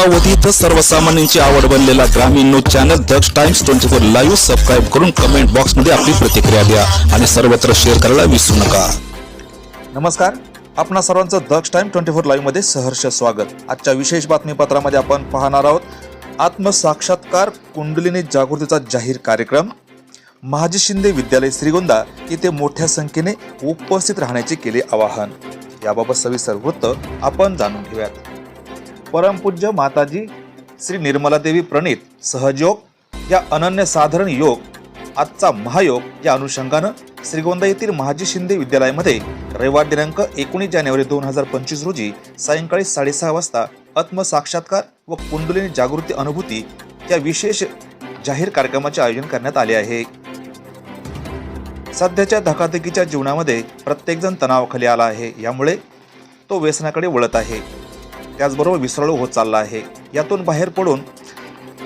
अल्पावधीत सर्वसामान्यांची आवड बनलेला ग्रामीण news channel Daksh times twenty four live subscribe करून कमेंट बॉक्समध्ये आपली प्रतिक्रिया द्या आणि सर्वत्र शेअर करायला विसरू नका. नमस्कार. आपणा सर्वांचं दक्ष टाइम ट्वेंटी फोर लाईव्हमध्ये सहर्ष स्वागत. आजच्या विशेष बातमीपत्रामध्ये आपण पाहणार आहोत आत्मसाक्षात्कार कुंडलिनी जागृतीचा जाहीर कार्यक्रम. महाजी शिंदे विद्यालय श्रीगोंदा येथे मोठ्या संख्येने उपस्थित राहण्याचे केले आवाहन. याबाबत सविस्तर वृत्त आपण जाणून घेऊयात. परमपूज्य माताजी श्री निर्मलादेवी प्रणीत प्रणित सहजयोग या अनन्यसाधारण योग आजचा महायोग या अनुषंगानं श्रीगोंदा येथील महाजी शिंदे विद्यालयामध्ये रविवार दिनांक एकोणीस जानेवारी दोन हजार पंचवीस रोजी सायंकाळी साडेसहा वाजता आत्मसाक्षात्कार व कुंडलिनी जागृती अनुभूती या विशेष जाहीर कार्यक्रमाचे आयोजन करण्यात आले आहे. सध्याच्या धकाधकीच्या जीवनामध्ये प्रत्येकजण तणावाखाली आला आहे. यामुळे तो व्यसनाकडे वळत आहे. त्याचबरोबर विसरळू होत चालला आहे. यातून बाहेर पडून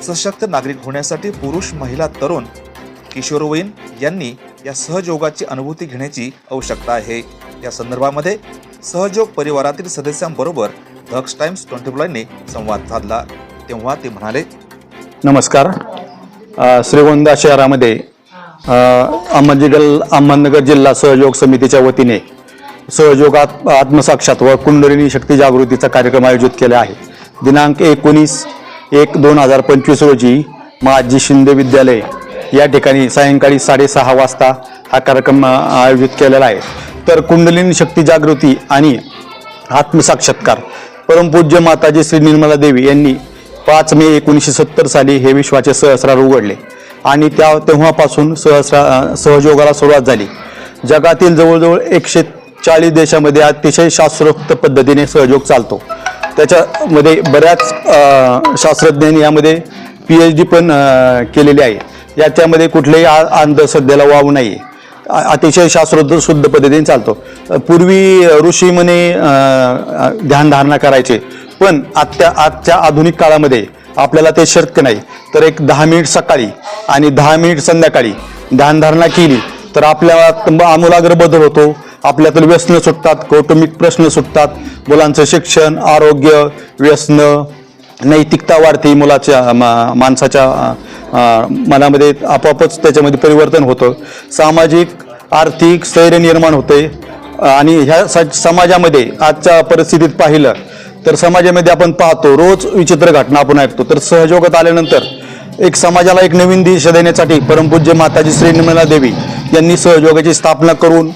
सशक्त नागरिक होण्यासाठी पुरुष महिला तरुण किशोरवयीन यांनी या सहयोगाची अनुभूती घेण्याची आवश्यकता आहे. या संदर्भामध्ये सहयोग परिवारातील सदस्यांबरोबर धक्स टाइम्स ट्वेंटी फोरने संवाद साधला. तेव्हा ते म्हणाले नमस्कार. श्रीगोंदा शहरामध्ये अहमदनगर अहमदनगर जिल्हा सहयोग समितीच्या वतीने सहयोगात आत्मसाक्षात व कुंडलिनी शक्ती जागृतीचा कार्यक्रम आयोजित केला आहे. दिनांक एकोणीस एक दोन हजार पंचवीस रोजी माजी शिंदे विद्यालय या ठिकाणी सायंकाळी साडेसहा वाजता हा कार्यक्रम आयोजित केलेला आहे. तर कुंडलिनी शक्ती जागृती आणि आत्मसाक्षात्कार परमपूज्य माताजी श्री निर्मला देवी यांनी पाच मे एकोणीसशे सत्तर साली हे विश्वाचे सहस्रार उघडले आणि त्या तेव्हापासून सहस्रा सहयोगाला सुरुवात झाली. जगातील जवळजवळ एकशे चाळीस देशामध्ये अतिशय शास्त्रोक्त पद्धतीने सहयोग चालतो. त्याच्यामध्ये बऱ्याच शास्त्रज्ञांनी यामध्ये पी एच डी पण केलेली आहे. याच्यामध्ये कुठलेही आ- अंधश्रद्धेला वाव नाही आहे अतिशय शास्त्रोत्तर शुद्ध पद्धतीने चालतो. पूर्वी ऋषी म्हणे ध्यानधारणा करायचे. पण आत्ता आजच्या आधुनिक काळामध्ये आपल्याला ते शक्य नाही. तर एक दहा मिनिट सकाळी आणि दहा मिनिट संध्याकाळी ध्यानधारणा केली तर आपल्याला आमूलाग्र बदल होतो. आपल्यातील व्यसनं सुटतात कौटुंबिक प्रश्न सुटतात. मुलांचं शिक्षण आरोग्य व्यसनं नैतिकता वाढते मुलाच्या मा- माणसाच्या मनामध्ये आपोआपच त्याच्यामध्ये परिवर्तन होतं. सामाजिक आर्थिक स्थैर्य निर्माण होते. आणि ह्या स- समाजामध्ये आजच्या परिस्थितीत पाहिलं तर समाजामध्ये आपण पाहतो रोज विचित्र घटना आपण ऐकतो. तर सहयोगात आल्यानंतर एक समाजाला एक नवीन दिशा देण्यासाठी परमपूज्य माताजी श्री निर्मला देवी यांनी सहयोगाची स्थापना करून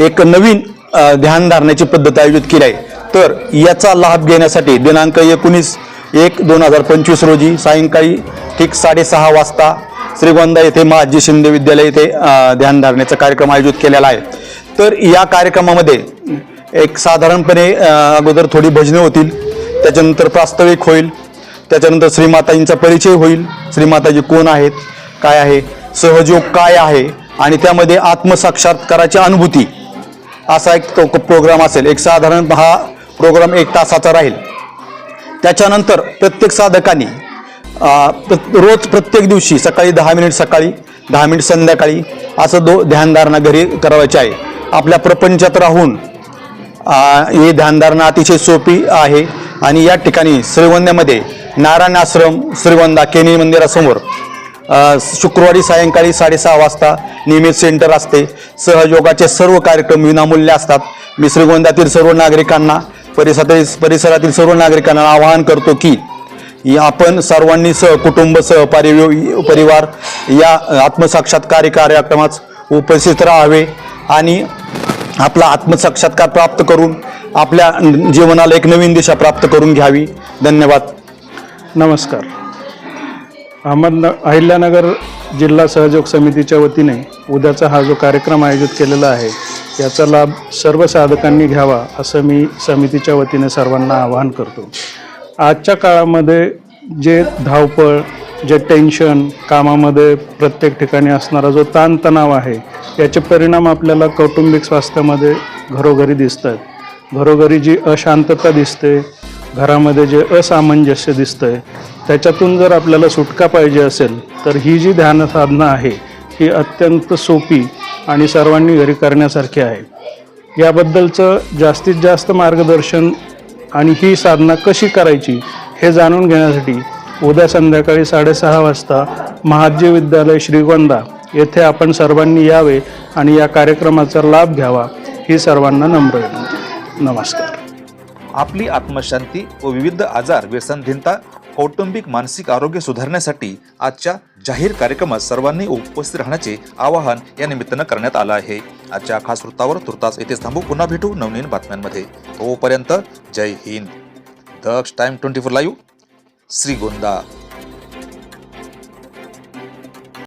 एक नवीन ध्यानधारण्याची ध्यान धारण्याची पद्धत आयोजित केली आहे. तर याचा लाभ घेण्यासाठी दिनांक एकोणीस एक दोन हजार पंचवीस रोजी सायंकाळी ठीक साडेसहा वाजता श्रीगोंदा येथे महाजी शिंदे विद्यालय येथे ध्यानधारण्याचा ध्यान धारण्याचा कार्यक्रम आयोजित केलेला आहे. तर या कार्यक्रमामध्ये एक साधारणपणे अगोदर थोडी भजनं होतील त्याच्यानंतर प्रास्ताविक होईल त्याच्यानंतर श्रीमाताजींचा परिचय होईल श्रीमाताजी कोण आहेत काय आहे सहयोग काय आहे आणि त्यामध्ये आत्मसाक्षात्काराची अनुभूती असा एक तो प्रोग्राम असेल. एक साधारण हा प्रोग्राम एक तासाचा राहील. त्याच्यानंतर प्रत्येक साधकांनी प्र- रोज प्रत्येक दिवशी सकाळी दहा मिनिट सकाळी दहा मिनिट संध्याकाळी असं दो ध्यानधारणा घरी करावायची आहे. आपल्या प्रपंचात राहून ही ध्यानधारणा अतिशय सोपी आहे. आणि या ठिकाणी श्रीवंद्यामध्ये नारायण आश्रम श्रीवंदा केनी मंदिरासमोर शुक्रवारी सायंकाळी साडेसहा वाजता नियमित सेंटर असते. सहयोगाचे सर्व कार्यक्रम विनामूल्य असतात. मी श्रीगोंद्यातील सर्व नागरिकांना परिसरातील परिसरातील सर्व नागरिकांना आवाहन करतो की आपण सर्वांनी सह कुटुंब सह परिव परिवार या आत्मसाक्षात्कार कार्यक्रमात उपस्थित राहावे आणि आपला आत्मसाक्षात्कार प्राप्त करून आपल्या जीवनाला एक नवीन दिशा प्राप्त करून घ्यावी. धन्यवाद. नमस्कार. अहमद अहिल्यानगर जिल्हा सहयोग समितीच्या वतीने उद्याचा हा जो कार्यक्रम आयोजित केलेला आहे याचा लाभ सर्व साधकांनी घ्यावा असं मी समितीच्या वतीने सर्वांना आवाहन करतो. आजच्या काळामध्ये जे धावपळ जे टेन्शन कामामध्ये प्रत्येक ठिकाणी असणारा जो ताणतणाव आहे याचे परिणाम आपल्याला कौटुंबिक स्वास्थ्यामध्ये घरोघरी दिसत आहेत घरोघरी जी अशांतता दिसते घरामध्ये जे असामंजस्य दिसतंय त्याच्यातून जर आपल्याला सुटका पाहिजे असेल तर ही जी ध्यानसाधना आहे ही अत्यंत सोपी आणि सर्वांनी घरी करण्यासारखी आहे. याबद्दलचं जास्तीत जास्त मार्गदर्शन आणि ही साधना कशी करायची हे जाणून घेण्यासाठी उद्या संध्याकाळी साडेसहा वाजता महाज्य विद्यालय श्रीगोंदा येथे आपण सर्वांनी यावे आणि या कार्यक्रमाचा लाभ घ्यावा ही सर्वांना नम्र विनंती. नमस्कार. आपली आत्मशांती व विविध आजार व्यसनधीनता कौटुंबिक मानसिक आरोग्य सुधारण्यासाठी आजच्या जाहीर कार्यक्रमात सर्वांनी उपस्थित राहण्याचे आवाहन या निमित्तानं करण्यात आलं आहे. आजच्या खास वृत्तावर तुर्तास येथेच थांबू. पुन्हा भेटू नवनवीन बातम्यांमध्ये. तोपर्यंत Jai Hind. Daksh time twenty four live. Shrigonda.